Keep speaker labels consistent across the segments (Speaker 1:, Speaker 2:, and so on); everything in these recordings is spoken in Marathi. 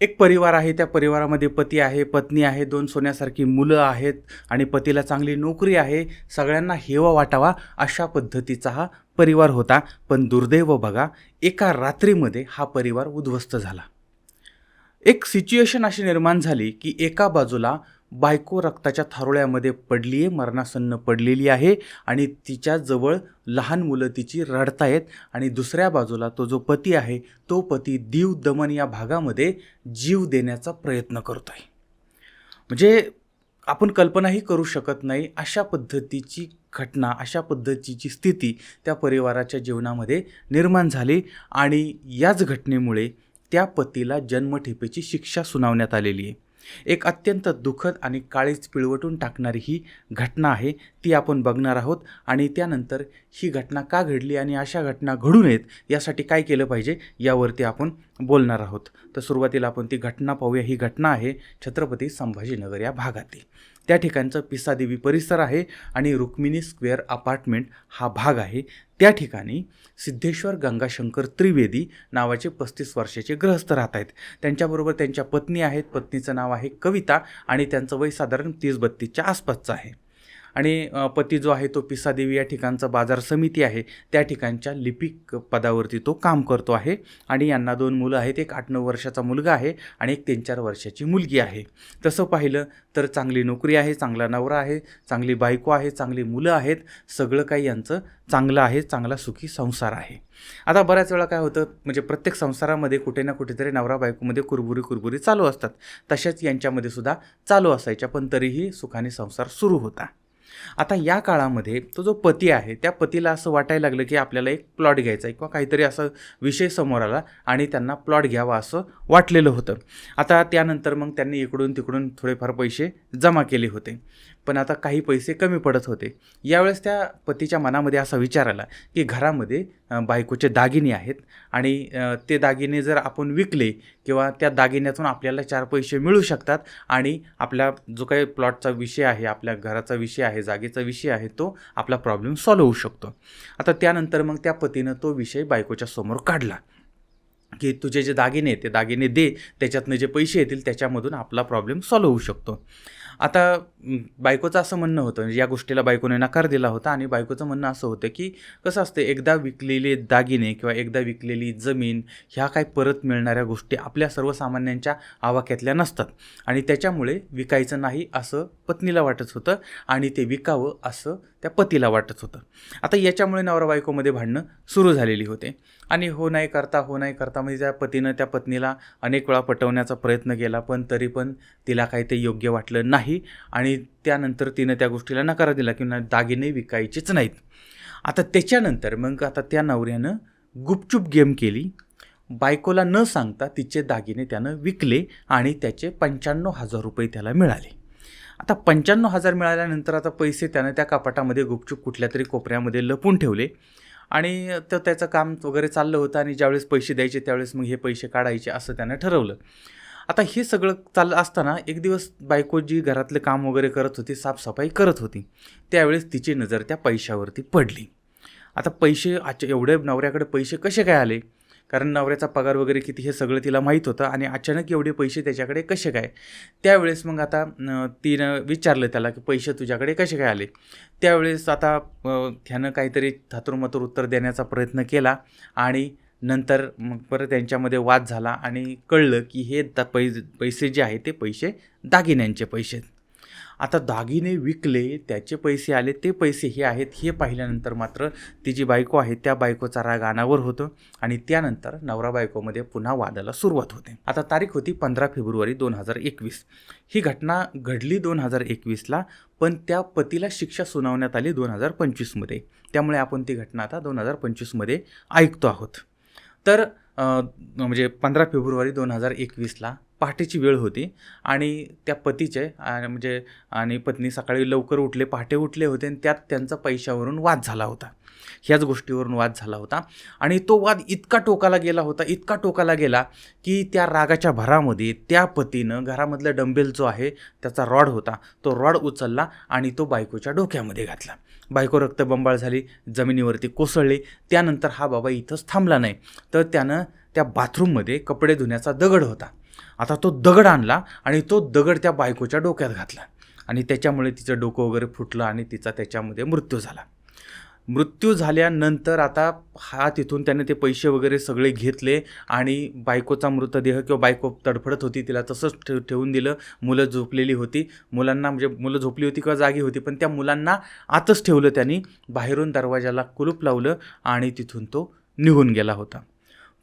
Speaker 1: एक परिवार आहे त्या परिवारामध्ये पती आहे पत्नी आहे दोन सोन्यासारखी मुलं आहेत आणि पतीला चांगली नोकरी आहे. सगळ्यांना हेवा वाटावा अशा पद्धतीचा हा परिवार होता. पण दुर्दैव बघा एका रात्रीमध्ये हा परिवार उद्ध्वस्त झाला. एक सिच्युएशन अशी निर्माण झाली की एका बाजूला बायको रक्ताच्या थारोळ्यामध्ये पडली आहे मरणासन्न पडलेली आहे आणि तिच्याजवळ लहान मुलं तिची रडतायत आणि दुसऱ्या बाजूला तो जो पती आहे तो पती दीव दमन या भागामध्ये जीव देण्याचा प्रयत्न करतो आहे म्हणजे आपण कल्पनाही करू शकत नाही अशा पद्धतीची घटना अशा पद्धतीची स्थिती त्या परिवाराच्या जीवनामध्ये निर्माण झाली आणि याच घटनेमुळे त्या पतीला जन्मठेपेची शिक्षा सुनावण्यात आलेली आहे. एक अत्यंत दुःखद आणि काळीच पिळवटून टाकणारी ही घटना आहे ती आपण बघणार आहोत. आणि त्यानंतर ही घटना का घडली आणि अशा घटना घडू नयेत यासाठी काय केलं पाहिजे यावरती आपण बोलणार आहोत. तर सुरुवातीला आपण ती घटना पाहूया. ही घटना आहे छत्रपती संभाजीनगर या भागातील. त्या ठिकाणचं पिसादेवी परिसर आहे आणि रुक्मिणी स्क्वेअर अपार्टमेंट हा भाग आहे. त्या ठिकाणी सिद्धेश्वर गंगाशंकर त्रिवेदी नावाचे पस्तीस वर्षाचे ग्रहस्थ राहत आहेत. त्यांच्याबरोबर त्यांच्या पत्नी आहेत. पत्नीचं नाव आहे कविता आणि त्यांचं वय साधारण तीस बत्तीसच्या आसपासचं आहे. आणि पती जो आहे तो पिसादेवी या ठिकाणचा बाजार समिती आहे त्या ठिकाणच्या लिपिक पदावरती तो काम करतो आहे आणि यांना दोन मुलं आहेत एक आठ नऊ वर्षाचा मुलगा आहे आणि एक तीन चार वर्षाची मुलगी आहे. तसं पाहिलं तर चांगली नोकरी आहे चांगला नवरा आहे चांगली बायको आहे चांगली मुलं आहेत सगळं काही यांचं चांगलं आहे चांगला सुखी संसार आहे. आता बऱ्याच वेळा काय होतं म्हणजे प्रत्येक संसारामध्ये कुठे ना कुठेतरी नवरा बायकोमध्ये कुरबुरी कुरबुरी चालू असतात. तशाच यांच्यामध्ये सुद्धा चालू असायच्या पण तरीही सुखाने संसार सुरू होता. आता या काळामध्ये तो जो पती आहे त्या पतीला असं वाटायला लागलं की आपल्याला एक प्लॉट घ्यायचा आहे किंवा काहीतरी असं विषय समोर आला आणि त्यांना प्लॉट घ्यावा असं वाटलेलं होतं. आता त्यानंतर मग त्यांनी इकडून तिकडून थोडेफार पैसे जमा केले होते. पण आता काही पैसे कमी पडत होते. यावेळेस त्या पतीच्या मनामध्ये असा विचार आला की घरामध्ये बायकोचे दागिने आहेत आणि ते दागिने जर आपण विकले किंवा त्या दागिन्यातून आपल्याला चार पैसे मिळू शकतात आणि आपला जो काही प्लॉटचा विषय आहे आपल्या घराचा विषय आहे जागेचा विषय आहे तो आपला प्रॉब्लेम सॉल्व होऊ शकतो. आता त्यानंतर मग त्या पतीनं तो विषय बायकोच्या समोर काढला. की तुझे जे दागिने ते दागिने दे त्याच्यातनं जे पैसे येतील त्याच्यामधून आपला प्रॉब्लेम सॉल्व होऊ शकतो. आता बायकोचं असं म्हणणं होतं म्हणजे या गोष्टीला बायकोने नकार दिला होता आणि बायकोचं म्हणणं असं होतं की कसं असतं एकदा विकलेले दागिने किंवा एकदा विकलेली जमीन ह्या काही परत मिळणाऱ्या गोष्टी आपल्या सर्वसामान्यांच्या आवाक्यातल्या नसतात. आणि त्याच्यामुळे विकायचं नाही असं पत्नीला वाटत होतं आणि ते विकावं असं त्या पतीला वाटत होतं. आता याच्यामुळे नवरा बायकोमध्ये भांडणं सुरू झालेली होते. आणि हो नाही करता हो नाही करता म्हणजे त्या पतीनं त्या पत्नीला अनेक वेळा पटवण्याचा प्रयत्न केला पण तरी पण तिला काही ते योग्य वाटलं नाही. आणि त्यानंतर तिनं त्या गोष्टीला नकार दिला किंवा दागिने विकायचेच नाहीत. आता त्याच्यानंतर मग आता त्या नवऱ्यानं गुपचूप गेम केली. बायकोला न सांगता तिचे दागिने त्यानं विकले आणि त्याचे पंच्याण्णव हजार रुपये त्याला मिळाले. आता पंच्याण्णव हजार मिळाल्यानंतर आता पैसे त्यानं त्या कपाटामध्ये गुपचूप कुठल्या तरी कोपऱ्यामध्ये लपून ठेवले. आणि तर त्याचं काम वगैरे चाललं होतं आणि ज्यावेळेस पैसे द्यायचे त्यावेळेस मग हे पैसे काढायचे असं त्यानं ठरवलं. आता हे सगळं चाललं असताना एक दिवस बायको जी घरातलं काम वगैरे करत होती साफसफाई करत होती त्यावेळेस तिची नजर त्या पैशावरती पडली. आता पैसे अच्छा एवढे नवऱ्याकडे पैसे कसे काय आले? कारण नवऱ्याचा पगार वगैरे किती हे सगळं तिला माहीत होतं आणि अचानक एवढे पैसे त्याच्याकडे कसे काय? त्यावेळेस मग आता तिनं विचारलं त्याला की पैसे तुझ्याकडे कसे काय आले? त्यावेळेस आता ह्यानं काहीतरी थातुरमातुर उत्तर देण्याचा प्रयत्न केला आणि नंतर मग परत त्यांच्यामध्ये वाद झाला आणि कळलं की हे द पै पैसे जे आहे ते पैसे दागिन्यांचे पैसे आहेत. आता दागिने विकले त्याचे पैसे आले ते पैसे हे आहेत हे पाहिल्यानंतर मात्र ती जी बायको आहे त्या बायकोचा राग अनावर होतो आणि त्यानंतर नवरा बायकोमध्ये पुन्हा वादाला सुरुवात होते. आता तारीख होती पंधरा फेब्रुवारी दोन हजार एकवीस. ही घटना घडली दोन हजार एकवीसला पण त्या पतीला शिक्षा सुनावण्यात आली दोन हजार पंचवीसमध्ये. त्यामुळे आपण ती घटना आता दोन हजार पंचवीसमध्ये ऐकतो आहोत. तर म्हणजे पंधरा फेब्रुवारी दोन हजार एकवीसला पहाटेची वेळ होती आणि त्या पतीचे म्हणजे आणि पत्नी सकाळी लवकर उठले पहाटे उठले होते आणि त्यात त्यांचा पैशावरून वाद झाला होता. ह्याच गोष्टीवरून वाद झाला होता. आणि तो वाद इतका टोकाला गेला होता इतका टोकाला गेला की त्या रागाच्या भरामध्ये त्या पतीनं घरामधला डंबेल जो आहे त्याचा रॉड होता तो रॉड उचलला आणि तो बायकोच्या डोक्यामध्ये घातला. बायको रक्तबंबाळ झाली जमिनीवरती कोसळली त्यानंतर हा बाबा इथंच थांबला नाही. तर त्यानं त्या बाथरूममध्ये कपडे धुण्याचा दगड होता. आता तो दगड आणला आणि तो दगड त्या बायकोच्या डोक्यात घातला. आणि त्याच्यामुळे तिचं डोकं वगैरे फुटलं आणि तिचा त्याच्यामध्ये मृत्यू झाला. मृत्यू झाल्यानंतर आता हा तिथून त्याने ते पैसे वगैरे सगळे घेतले आणि बायकोचा मृतदेह किंवा बायको तडफडत होती तिला तसंच ठेव ठेवून दिलं. मुलं झोपलेली होती. मुलांना म्हणजे मुलं झोपली होती किंवा जागी होती पण त्या मुलांना आतच ठेवलं त्यांनी. बाहेरून दरवाजाला कुलूप लावलं आणि तिथून तो निघून गेला होता.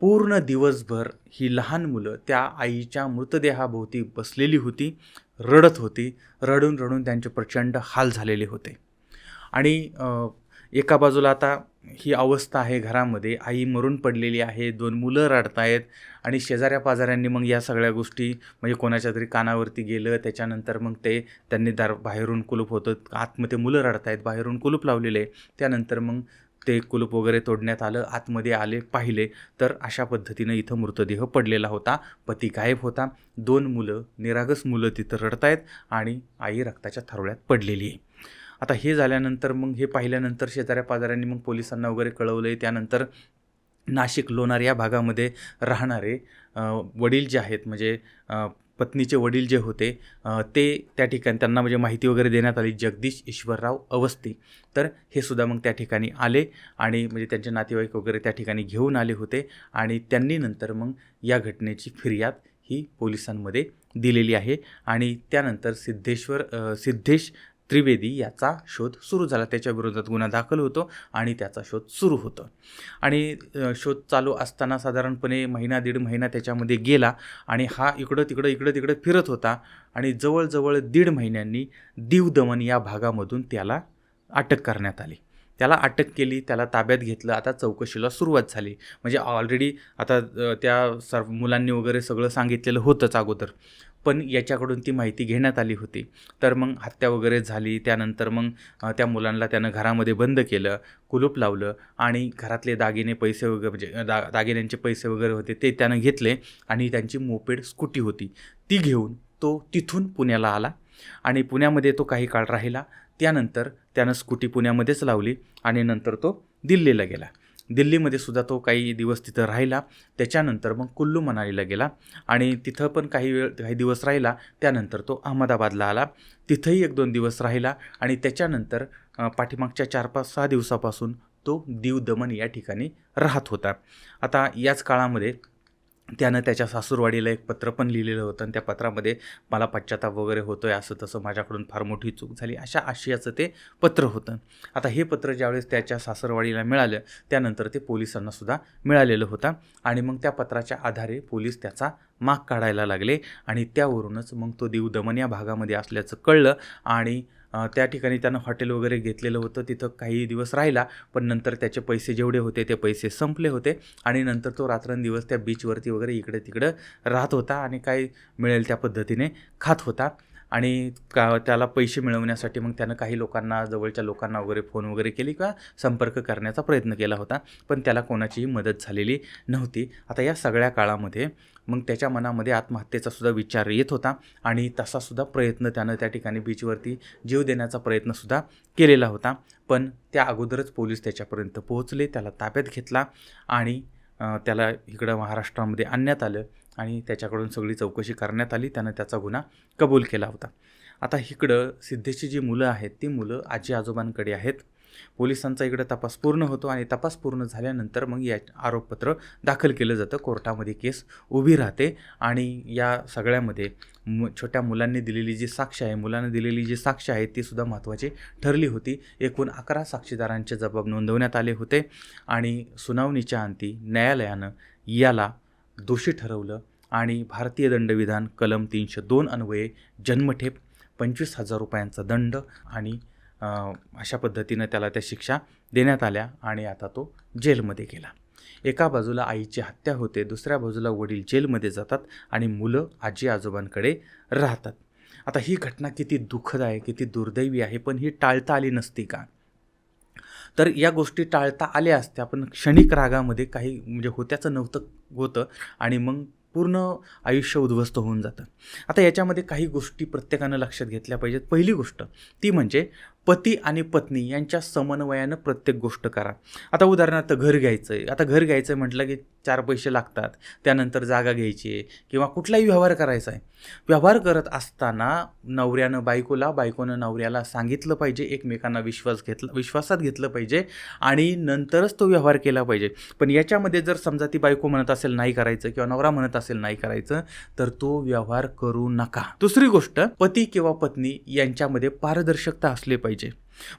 Speaker 1: पूर्ण दिवसभर ही लहान मुलं त्या आईच्या मृतदेहाभोवती बसलेली होती रडत होती. रडून रडून त्यांचे प्रचंड हाल झालेले होते. आणि एका बाजूला आता ही अवस्था आहे घरामध्ये. आई मरून पडलेली आहे दोन मुलं रडतायत आणि शेजाऱ्या पाजाऱ्यांनी मग या सगळ्या गोष्टी म्हणजे कोणाच्या तरी कानावरती गेलं त्याच्यानंतर मग ते त्यांनी दार बाहेरून कुलूप होतं आतमध्ये मुलं रडतायत बाहेरून कुलूप लावलेले. आहे. त्यानंतर मग ते कुलूप वगैरे तोडण्यात आलं आतमध्ये आले पाहिले. तर अशा पद्धतीनं इथं मृतदेह पडलेला होता. पती गायब होता. दोन मुलं निरागस मुलं तिथं रडतायत आणि आई रक्ताच्या थारोळ्यात पडलेली आहे. आता हे झाल्यानंतर मग हे पाहिल्यानंतर शेजाऱ्या पाजाऱ्यांनी मग पोलिसांना वगैरे कळवलं आहे त्यानंतर नाशिक लोणार या भागामध्ये राहणारे वडील जे आहेत म्हणजे पत्नीचे वडील जे होते ते त्या ठिकाणी त्यांना म्हणजे माहिती वगैरे देण्यात आली. जगदीश ईश्वरराव अवस्थी. तर हे सुद्धा मग त्या ठिकाणी आले आणि म्हणजे त्यांचे नातेवाईक वगैरे त्या ठिकाणी घेऊन आले होते आणि त्यांनी नंतर मग या घटनेची फिर्याद ही पोलिसांमध्ये दिलेली आहे आणि त्यानंतर सिद्धेश्वर सिद्धेश त्रिवेदी याचा शोध सुरू झाला. त्याच्या विरोधात गुन्हा दाखल होतो आणि त्याचा शोध सुरू होतो. आणि शोध चालू असताना साधारणपणे महिना दीड महिना त्याच्यामध्ये गेला आणि हा इकडं तिकडं इकडं तिकडं फिरत होता आणि जवळजवळ दीड महिन्यांनी दीवदमन या भागामधून त्याला अटक करण्यात आली. त्याला अटक केली त्याला ताब्यात घेतलं. आता चौकशीला सुरुवात झाली. म्हणजे ऑलरेडी आता त्या सर्व मुलांनी वगैरे सगळं सांगितलेलं होतंच अगोदर. पण याच्याकडून ती माहिती घेण्यात आली होती. तर मग हत्या वगैरे झाली त्यानंतर मग त्या मुलांना त्यानं घरामध्ये बंद केलं कुलूप लावलं आणि घरातले दागिने पैसे वगैरे म्हणजे दा दागिन्यांचे पैसे वगैरे होते ते त्यानं घेतले आणि त्यांची मोपेड स्कूटी होती. ती घेऊन तो तिथून पुण्याला आला आणि पुण्यामध्ये तो काही काळ राहिला. त्यानंतर त्यानं स्कूटी पुण्यामध्येच लावली आणि नंतर तो दिल्लीला गेला. दिल्लीमध्ये सुद्धा तो काही दिवस तिथं राहिला. त्याच्यानंतर मग कुल्लू मनालीला गेला आणि तिथं पण काही वेळ काही दिवस राहिला. त्यानंतर तो अहमदाबादला आला. तिथंही एक दोन दिवस राहिला आणि त्याच्यानंतर पाठीमागच्या चार पाच सहा दिवसापासून तो दीव दमन या ठिकाणी राहत होता. आता याच काळामध्ये त्यानं त्याच्या सासूरवाडीला एक पत्र पण लिहिलेलं होतं आणि त्या पत्रामध्ये मला पश्चाताप वगैरे होतो आहे असं तसं माझ्याकडून फार मोठी चूक झाली अशा आशयाचं ते पत्र होतं. आता हे पत्र ज्यावेळेस त्याच्या सासरवाडीला मिळालं त्यानंतर ते पोलिसांनासुद्धा मिळालेलं होतं आणि मग त्या पत्राच्या आधारे पोलीस त्याचा माग काढायला लागले आणि त्यावरूनच मग तो देव दमन या भागामध्ये असल्याचं कळलं आणि त्या ठिकाणी त्यानं हॉटेल वगैरे घेतलेलं होतं. तिथं काही दिवस राहिला पण नंतर त्याचे पैसे जेवढे होते ते पैसे संपले होते आणि नंतर तो रात्रंदिवस त्या बीचवरती वगैरे इकडे तिकडं राहत होता आणि काय मिळेल त्या पद्धतीने खात होता. आणि का त्याला पैसे मिळवण्यासाठी मग त्यानं काही लोकांना जवळच्या लोकांना वगैरे फोन वगैरे केली किंवा संपर्क करण्याचा प्रयत्न केला होता पण त्याला कोणाचीही मदत झालेली नव्हती. आता या सगळ्या काळामध्ये मग त्याच्या मनामध्ये आत्महत्येचा सुद्धा विचार येत होता आणि तसासुद्धा प्रयत्न त्यानं त्या ठिकाणी बीचवरती जीव देण्याचा प्रयत्नसुद्धा केलेला होता. पण त्या अगोदरच पोलीस त्याच्यापर्यंत पोहोचले त्याला ताब्यात घेतला आणि त्याला इकडं महाराष्ट्रामध्ये आणण्यात आलं. आणि त्याच्याकडून सगळी चौकशी करण्यात आली. त्यानं त्याचा गुन्हा कबूल केला होता. आता इकडं सिद्धेची जी मुलं आहेत ती मुलं आजी आजोबांकडे आहेत. पोलिसांचा इकडं तपास पूर्ण होतो आणि तपास पूर्ण झाल्यानंतर मग या आरोपपत्र दाखल केलं जातं. कोर्टामध्ये केस उभी राहते आणि या सगळ्यामध्ये मु छोट्या मुलांनी दिलेली जी साक्ष आहे मुलांनी दिलेली जी साक्ष आहे ती सुद्धा महत्त्वाची ठरली होती. एकूण अकरा साक्षीदारांचे जबाब नोंदवण्यात आले होते आणि सुनावणीच्या अंती न्यायालयानं याला दोषी ठरवलं आणि भारतीय दंडविधान कलम तीनशे दोन अन्वये जन्मठेप पंचवीस हजार रुपयांचा दंड आणि अशा पद्धतीनं त्याला त्या शिक्षा देण्यात आल्या आणि आता तो जेलमध्ये गेला. एका बाजूला आईची हत्या होते दुसऱ्या बाजूला वडील जेलमध्ये जातात आणि मुलं आजी आजोबांकडे राहतात. आता ही घटना किती दुःखद आहे किती दुर्दैवी आहे पण ही टाळता आली नसती का? तर या गोष्टी टाळता आल्या असत्या पण क्षणिक रागामध्ये काही म्हणजे होत्याचं नव्हतं होतं आणि मग पूर्ण आयुष्य उद्ध्वस्त होऊन जातं. आता याच्यामध्ये काही गोष्टी प्रत्येकानं लक्षात घेतल्या पाहिजेत. पहिली गोष्ट ती म्हणजे पती आणि पत्नी यांच्या समन्वयानं प्रत्येक गोष्ट करा. आता उदाहरणार्थ घर घ्यायचं आहे आता घर घ्यायचं आहे म्हटलं की चार पैसे लागतात. त्यानंतर जागा घ्यायची आहे किंवा कुठलाही व्यवहार करायचा आहे. व्यवहार करत असताना नवऱ्यानं बायकोला बायकोनं नवऱ्याला सांगितलं पाहिजे एकमेकांना विश्वास घेतला विश्वासात घेतलं पाहिजे आणि नंतरच तो व्यवहार केला पाहिजे. पण याच्यामध्ये जर समजा ती बायको म्हणत असेल नाही करायचं किंवा नवरा म्हणत असेल नाही करायचं तर तो व्यवहार करू नका. दुसरी गोष्ट पती किंवा पत्नी यांच्यामध्ये पारदर्शकता असली पाहिजे.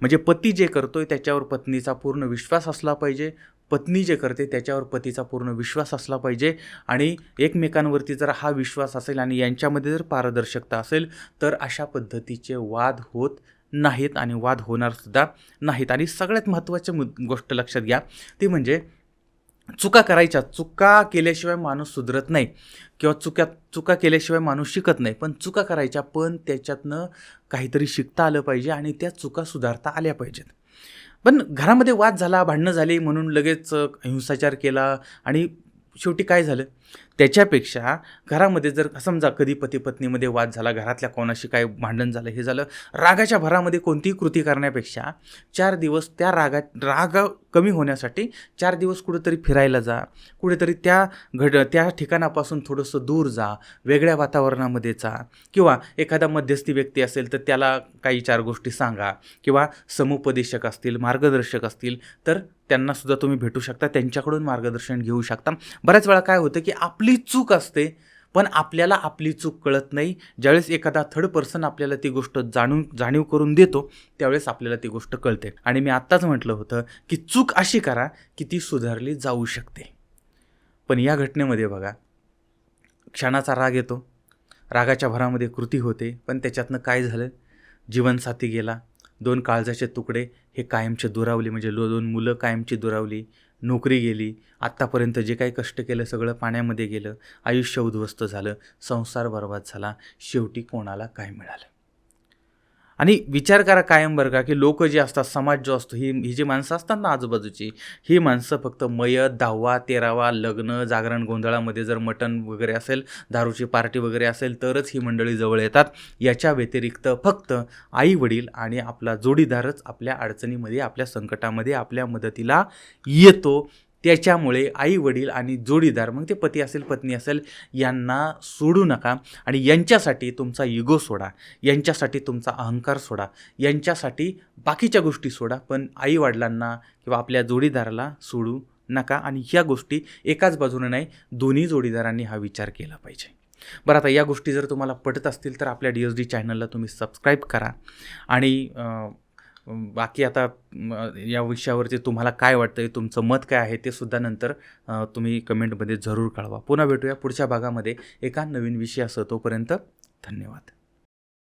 Speaker 1: म्हणजे पती जे करतोय त्याच्यावर पत्नीचा पूर्ण विश्वास असला पाहिजे. पत्नी जे करते त्याच्यावर पतीचा पूर्ण विश्वास असला पाहिजे. आणि एकमेकांवरती जर हा विश्वास असेल आणि यांच्यामध्ये जर पारदर्शकता असेल तर अशा पद्धतीचे वाद होत नाहीत आणि वाद होणारसुद्धा नाहीत. आणि सगळ्यात महत्त्वाची मुद गोष्ट लक्षात घ्या. ती म्हणजे चुका करायच्या. चुका केल्याशिवाय माणूस सुधरत नाही. किंवा चुक्या चुका केल्याशिवाय माणूस शिकत नाही. पण चुका करायच्या पण त्याच्यातनं काहीतरी शिकता आलं पाहिजे आणि त्या चुका सुधारता आल्या पाहिजेत. पण घरामध्ये वाद झाला भांडणं झाली म्हणून लगेच हिंसाचार केला आणि शेवटी काय झालं? त्याच्यापेक्षा घरामध्ये जर समजा कधी पती पत्नीमध्ये वाद झाला घरातल्या कोणाशी काय भांडण झालं हे झालं रागाच्या भरामध्ये कोणतीही कृती करण्यापेक्षा चार दिवस त्या रागा राग कमी होण्यासाठी चार दिवस कुठेतरी फिरायला जा कुठेतरी त्या घड त्या ठिकाणापासून थोडंसं दूर जा वेगळ्या वातावरणामध्ये जा किंवा एखादा मध्यस्थी व्यक्ती असेल तर त्याला काही चार गोष्टी सांगा किंवा समुपदेशक असतील मार्गदर्शक असतील तर त्यांनासुद्धा तुम्ही भेटू शकता त्यांच्याकडून मार्गदर्शन घेऊ शकता. बऱ्याच वेळा काय होतं की आपली चूक असते पण आपल्याला आपली चूक कळत नाही. ज्यावेळेस एखादा थर्ड पर्सन आपल्याला ती गोष्ट जाणून जाणीव करून देतो त्यावेळेस आपल्याला ती गोष्ट कळते. आणि मी आत्ताच म्हटलं होतं की चूक अशी करा की ती सुधारली जाऊ शकते. पण या घटनेमध्ये बघा क्षणाचा राग येतो. रागाच्या भरामध्ये कृती होते पण त्याच्यातनं काय झालं? जीवनसाथी गेला. दोन काळजाचे तुकडे हे कायमचे दुरावले. म्हणजे लो दोन मुलं कायमची दुरावली. नोकरी गेली. आत्तापर्यंत जे काही कष्ट केलं सगळं पाण्यामध्ये गेलं. आयुष्य उद्ध्वस्त झालं. संसार बर्बाद झाला. शेवटी कोणाला काय मिळालं? आणि विचार करा कायम बरं का की लोक जे असतात समाज जो असतो ही ही जी माणसं असतात ना आजूबाजूची ही माणसं फक्त मयत दहावा तेरावा लग्न जागरण गोंधळामध्ये जर मटण वगैरे असेल दारूची पार्टी वगैरे असेल तरच ही मंडळी जवळ येतात. याच्या व्यतिरिक्त फक्त आई वडील आणि आपला जोडीदारच आपल्या अडचणीमध्ये आपल्या संकटामध्ये आपल्या मदतीला येतो. त्याच्यामुळे आई वडील आणि जोडीदार मग ते पती असेल पत्नी असेल यांना सोडू नका आणि यांच्यासाठी तुमचा इगो सोडा यांच्यासाठी तुमचा अहंकार सोडा यांच्यासाठी बाकीच्या गोष्टी सोडा पण आई वडिलांना किंवा आपल्या जोडीदाराला सोडू नका आणि ह्या गोष्टी एकाच बाजूने नाही दोन्ही जोडीदारांनी हा विचार केला पाहिजे. बरं आता या गोष्टी जर तुम्हाला पटत असतील तर आपल्या डी एस डी चॅनलला तुम्ही सबस्क्राईब करा आणि बाकी आता या विषयावरती तुम्हाला काय वाटतं तुमचं मत काय आहे ते सुद्धा नंतर तुम्ही कमेंटमध्ये जरूर कळवा. पुन्हा भेटूया पुढच्या भागामध्ये. एका नवीन विषयासह तोपर्यंत धन्यवाद.